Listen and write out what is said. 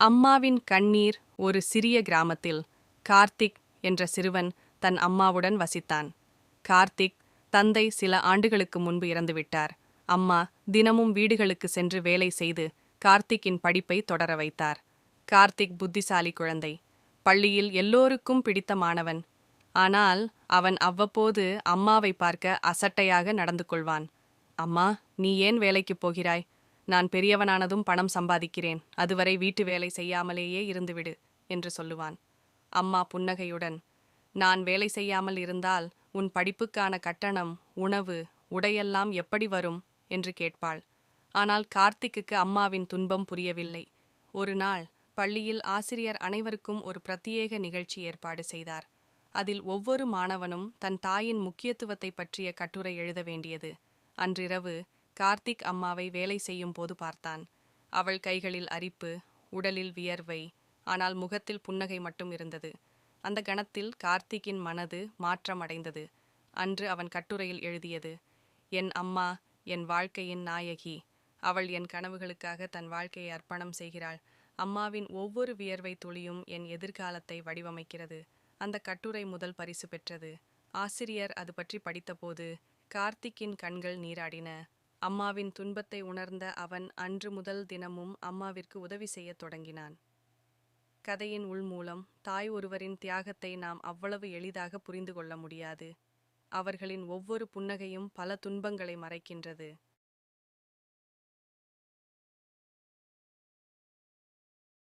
அம்மாவின் கண்ணீர் ஒரு சிறிய கிராமத்தில் கார்த்திக் என்ற சிறுவன் தன் அம்மாவுடன் வசித்தான். கார்த்திக் தந்தை சில ஆண்டுகளுக்கு முன்பு இறந்துவிட்டார். அம்மா தினமும் வீடுகளுக்கு சென்று வேலை செய்து கார்த்திக்கின் படிப்பை தொடர வைத்தார். கார்த்திக் புத்திசாலி குழந்தை. பள்ளியில் எல்லோருக்கும் பிடித்த மாணவன் ஆனால் அவன் அவ்வப்போது அம்மாவை பார்க்க அசட்டையாக நடந்து கொள்வான். அம்மா நீ ஏன் வேலைக்குப் போகிறாய்? நான் பெரியவனானதும் பணம் சம்பாதிக்கிறேன். அதுவரை வீட்டு வேலை செய்யாமலேயே இருந்துவிடு என்று சொல்லுவான். அம்மா புன்னகையுடன் நான் வேலை செய்யாமல் இருந்தால் உன் படிப்புக்கான கட்டணம் உணவு உடையெல்லாம் எப்படி வரும்? என்று கேட்பாள். ஆனால் கார்த்திக்குக்கு அம்மாவின் துன்பம் புரியவில்லை. ஒரு நாள் பள்ளியில் ஆசிரியர் அனைவருக்கும் ஒரு பிரத்யேக நிகழ்ச்சி ஏற்பாடு செய்தார். அதில் ஒவ்வொரு மாணவனும் தன் தாயின் முக்கியத்துவத்தை பற்றிய கட்டுரை எழுத வேண்டியது. அன்றிரவு கார்த்திக் அம்மாவை வேலை செய்யும் போது பார்த்தான். அவள் கைகளில் அரிப்பு உடலில் வியர்வை ஆனால் முகத்தில் புன்னகை மட்டும் இருந்தது. அந்த கணத்தில் கார்த்திக்கின் மனது மாற்றமடைந்தது அன்று அவன் கட்டுரையில் எழுதியது என் அம்மா என் வாழ்க்கையின் நாயகி. அவள் என் கனவுகளுக்காக தன் வாழ்க்கையை அர்ப்பணம் செய்கிறாள். அம்மாவின் ஒவ்வொரு வியர்வை துளியும் என் எதிர்காலத்தை வடிவமைக்கிறது. அந்த கட்டுரை முதல் பரிசு பெற்றது. ஆசிரியர் அது பற்றி படித்தபோது கார்த்திக்கின் கண்கள் நீராடின. அம்மாவின் துன்பத்தை உணர்ந்த அவன் அன்று முதல் தினமும் அம்மாவிற்கு உதவி செய்யத் தொடங்கினான். கதையின் உள்மூலம் தாய் ஒருவரின் தியாகத்தை நாம் அவ்வளவு எளிதாக புரிந்து கொள்ள முடியாது. அவர்களின் ஒவ்வொரு புன்னகையும் பல துன்பங்களை மறைக்கின்றது.